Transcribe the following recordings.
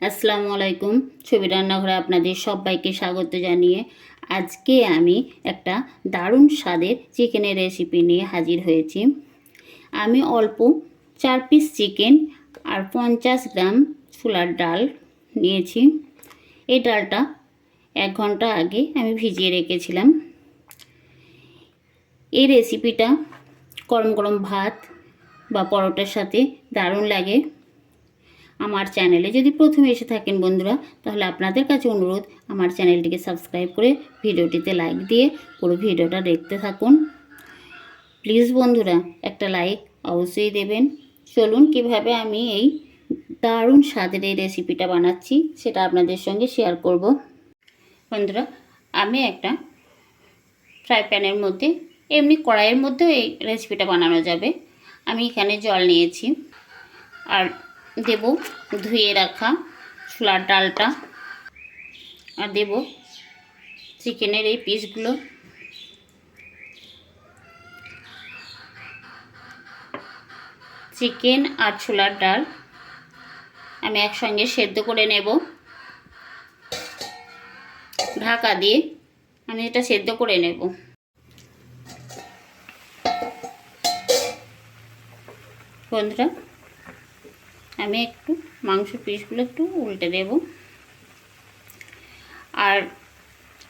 আসসালামু আলাইকুম। ছবি রান্নাঘরে আপনাদের সবাইকে স্বাগত জানিয়ে আজকে আমি একটা দারুণ স্বাদের চিকেনের রেসিপি নিয়ে হাজির হয়েছি। আমি অল্প চার পিস চিকেন আর পঞ্চাশ গ্রাম ছোলার ডাল নিয়েছি। এই ডালটা এক ঘণ্টা আগে আমি ভিজিয়ে রেখেছিলাম। এই রেসিপিটা গরম গরম ভাত বা পরোটার সাথে দারুণ লাগে। আমার চ্যানেলে যদি প্রথমে এসে থাকেন বন্ধুরা, তাহলে আপনাদের কাছে অনুরোধ, আমার চ্যানেলটিকে সাবস্ক্রাইব করে ভিডিওটিতে লাইক দিয়ে পুরো ভিডিওটা দেখতে থাকুন। প্লিজ বন্ধুরা, একটা লাইক অবশ্যই দেবেন। চলুন, কীভাবে আমি এই দারুণ স্বাদের এই রেসিপিটা বানাচ্ছি, সেটা আপনাদের সঙ্গে শেয়ার করব। বন্ধুরা, আমি একটা ফ্রাই প্যানের মধ্যে, এমনি কড়াইয়ের মধ্যেও এই রেসিপিটা বানানো যাবে। আমি এখানে জল নিয়েছি। আর দেব ধুয়ে রাখা ছোলার ডালটা। আর দেব চিকেনের এই পিসগুলো। চিকেন আর ছোলার ডাল আমি একসঙ্গে সেদ্ধ করে নেব। ঢাকা দিয়ে আমি এটা সেদ্ধ করে নেব। বন্ধুরা আমি একটু মাংস পিসগুলো একটু উল্টে দেব। আর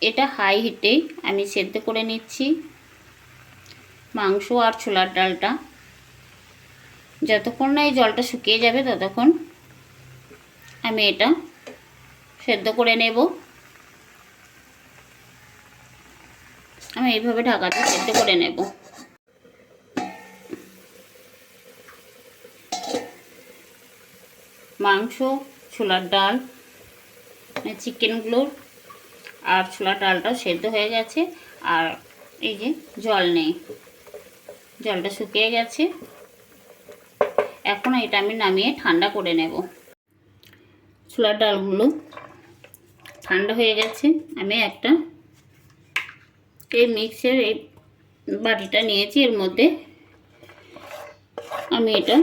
এটা হাই হিটেই আমি সেদ্ধ করে নিচ্ছি মাংস আর ছোলার ডালটা। যতক্ষণ না এই জলটা শুকিয়ে যাবে ততক্ষণ আমি এটা সেদ্ধ করে নেব। আমি এইভাবে ঢাকাটা সেদ্ধ করে নেব। মাংস, ছোলার ডাল চিকেনগুলোর আর ছোলার ডালটাও সেদ্ধ হয়ে গেছে। আর এই যে জল নেই, জলটা শুকিয়ে গেছে। এখন এটা আমি নামিয়ে ঠান্ডা করে নেব। ছোলার ডালগুলো ঠান্ডা হয়ে গেছে। আমি একটা এই মিক্সের এই বাটিটা নিয়েছি, এর মধ্যে আমি এটা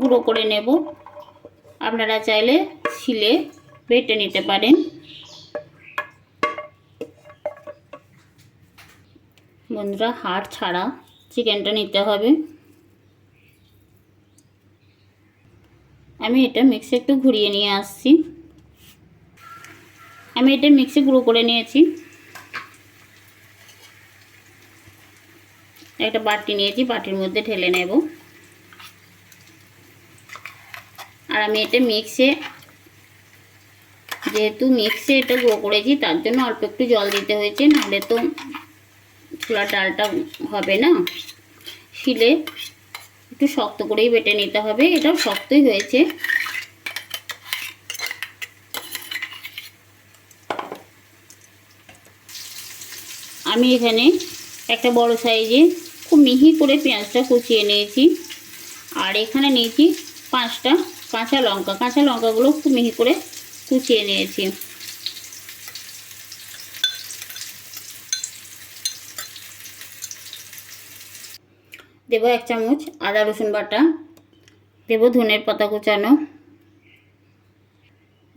গুঁড়ো করে নেব। আপনারা চাইলে শিলে বেটে নিতে পারেন। বন্ধুরা, হাড় ছাড়া চিকেনটা নিতে হবে। আমি এটা মিক্সে একটু ঘুরিয়ে নিয়ে আসছি। আমি এটা মিক্সে গুঁড়ো করে নিয়েছি। একটা বাটি নিয়েছি, বাটির মধ্যে ঢেলে নেব। আর আমি এটা মিক্সে, যেহেতু মিক্সে এটা গুঁড়ো করেছি, তার জন্য অল্প একটু জল দিতে হয়েছে, নাহলে তো ছোলার ডালটা হবে না। শিলে একটু শক্ত করেই বেটে নিতে হবে, এটাও শক্তই হয়েছে। আমি এখানে একটা বড় সাইজে খুব মিহি করে পেঁয়াজটা কুচিয়ে নিয়েছি, আর এখানে নিয়েছি পাঁচটা কাঁচা লঙ্কা, কাঁচা লঙ্কাগুলো খুব মিহি করে কুচিয়ে নিয়েছি। দেবো এক চামচ আদা, রসুন বাটা, দেবো ধনের পাতা কুচানো,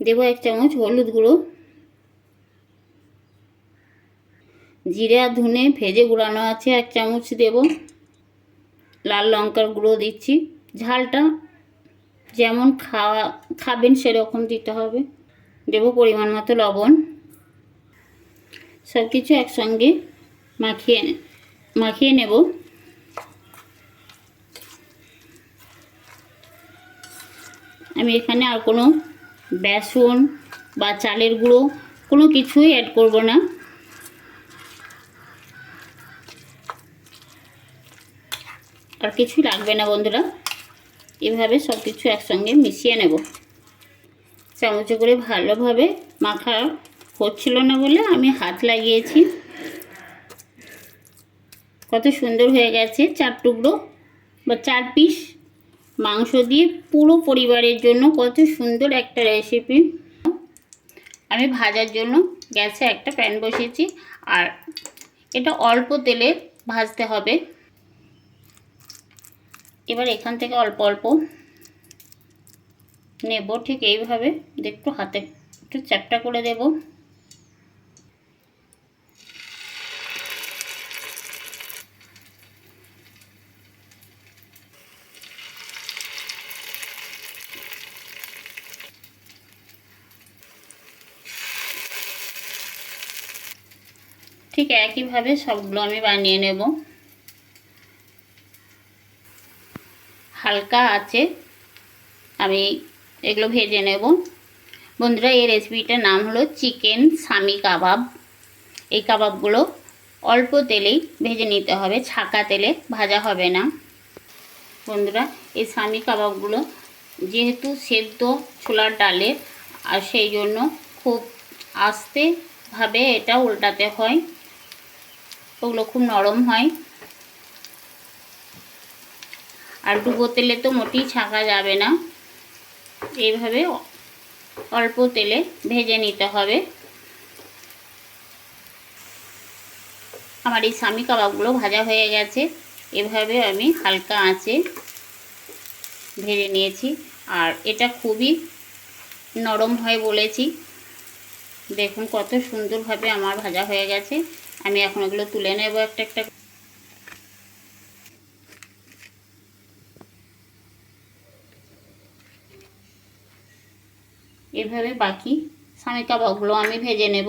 দেবো এক চামচ হলুদ গুঁড়ো, জিরে আর ধনে ভেজে গুঁড়ানো আছে, এক চামচ দেব। লাল লঙ্কার গুঁড়ো দিচ্ছি, ঝালটা যেমন খাওয়া, খাবেন সেরকম দিতে হবে। দেবো পরিমাণ মতো লবণ। সব কিছু একসঙ্গে মাখিয়ে মাখিয়ে নেব। আমি এখানে আর কোনো বেসন বা চালের গুঁড়ো কোনো কিছুই অ্যাড করব না। আর কিছুই লাগবে না বন্ধুরা। এভাবে সব কিছু একসঙ্গে মিশিয়ে নেব। চামচে করে ভালোভাবে মাখা হচ্ছিল না বলে আমি হাত লাগিয়েছি। কত সুন্দর হয়ে গেছে চার টুকরো বা চার পিস মাংস দিয়ে পুরো পরিবারের জন্য কত সুন্দর একটা রেসিপি আমি ভাজার জন্য গ্যাসে একটা প্যান বসিয়েছি আর এটা অল্প তেলে ভাজতে হবে। এবার এখান থেকে অল্প অল্প নেব ঠিক এইভাবে। একটু হাতে একটু চ্যাপটা করে দেব। ঠিক একইভাবে সবগুলো আমি বানিয়ে নেব। হালকা আছে। আমি এগুলো ভেজে নেব। বন্ধুরা, এই রেসিপিটার নাম হলো চিকেন সামি কাবাব। এই কাবাবগুলো অল্প তেলেই ভেজে নিতে হবে, ছাকা তেলে ভাজা হবে না। বন্ধুরা, এই সামি কাবাবগুলো যেহেতু সেদ্ধ ছোলার ডালের আর সেই জন্য খুব আস্তেভাবে এটা উল্টাতে হয়। ওগুলো খুব নরম হয়। আর ডুবো তেলে তো মোটেই ছাকা যাবে না। এইভাবে অল্প তেলে ভেজে নিতে হবে। আমার এই স্বামী কাবাবগুলো ভাজা হয়ে গেছে। এভাবে আমি হালকা আঁচে ভেজে নিয়েছি। আর এটা খুবই নরম হয় বলেছি। দেখুন কত সুন্দরভাবে আমার ভাজা হয়ে গেছে। আমি এখন এগুলো তুলে নেব একটা একটা এভাবে বাকি স্বামী কাবাবগুলো আমি ভেজে নেব।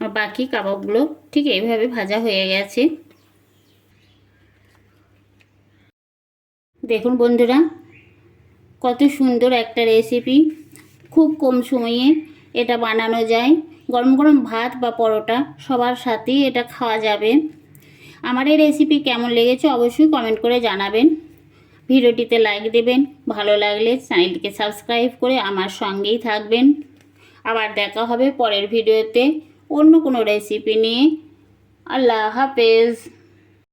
আর বাকি কাবাবগুলো ঠিক এইভাবে ভাজা হয়ে গেছে। দেখুন বন্ধুরা, কত সুন্দর একটা রেসিপি খুব কম সময়ে এটা বানানো যায়। গরম গরম ভাত বা পরোটা সবার সাথেই এটা খাওয়া যাবে। আমার এই রেসিপি কেমন লেগেছে অবশ্যই কমেন্ট করে জানাবেন। ভিডিওটিতে লাইক দেবেন, ভালো লাগলে চ্যানেলটিকে সাবস্ক্রাইব করে আমার সঙ্গেই থাকবেন। আবার দেখা হবে পরের ভিডিওতে অন্য কোনো রেসিপি নিয়ে। আল্লাহ হাফেজ।